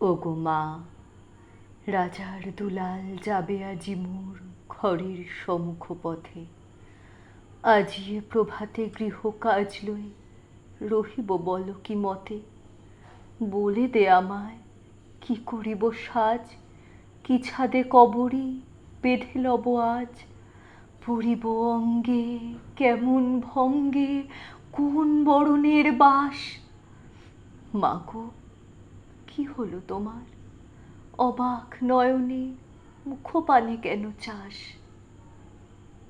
ওগো মা, রাজার দুলাল যাবে আজি মোর ঘরের সমুখ পথে আজিয়ে প্রভাতে গৃহ কাজ লই রহিব বল কি মতে? বলে দে আমায়, কি করিব সাজ? কি ছাদে কবরী বেঁধে লব আজ? পরিব অঙ্গে কেমন ভঙ্গে, কোন বরণের বাস? মাগো কি হলো তোমার? অবাক নয়নে মুখপানে কেন চাস?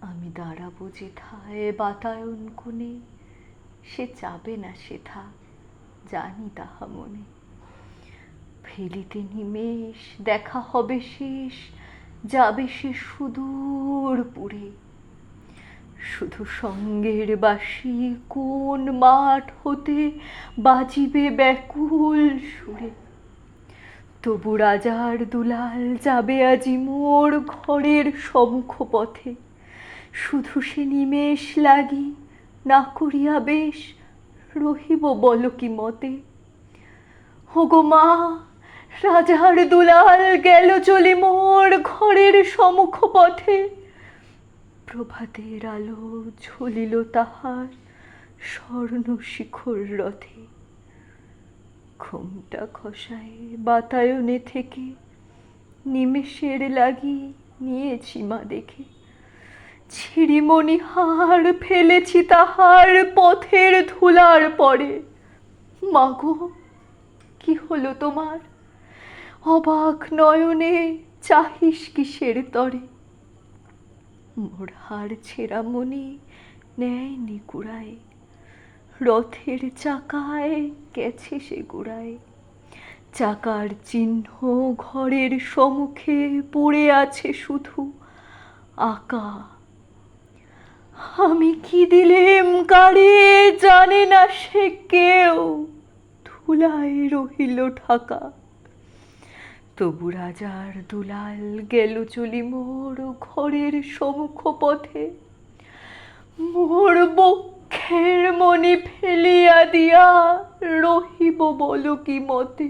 আমি দাঁড়াবো যেথায় বাতায়ন কোণে, সে যাবে না সেথা, জানি তাহা মনে। ফেলিতে নিমেষ, দেখা হবে শেষ, যাবে সে সুদূর পুরে। শুধু সঙ্গের বাসি কোন মাঠ হতে বাজিবে ব্যাকুল সুরে। তবু রাজার দুলাল যাবে আজি মোর ঘরের সম্মুখ পথে শুধু সে নিমেষ লাগি না করিয়া বেশ রহিব বল কি মতে। হোগো মা, রাজার দুলাল গেল চলে মোর ঘরের সমুখ পথে প্রভাতের আলো ঝলিল তাহার স্বর্ণ শিখর রথে। ঘুমটা খসায় বাতায়নে থেকে, নিমেষের লাগি নিয়েছি মা দেখে। ছিড়িমণি হার ফেলেছি তাহার পথের ধুলার পরে। মাগো কি হলো তোমার? অবাক নয়নে চাহিস কিসের তরে? মোর হার ছেঁড়া মনি নেয় নিকুড়ায় রথের চাকায় গেছে সে গুড়ায়। চাকার চিহ্ন ঘরের সম্মুখে পড়ে আছে শুধু আঁকা। আমি কি দিলেম কারে জানে না সে কেউ। ধুলায় রহিল ঢাকা। তবু রাজার দুলাল গেল চলি মোর ঘরের সমুখ পথে মোর বক্ষের মনি ফেলিয়া দিয়া রহিব বল কি মতে?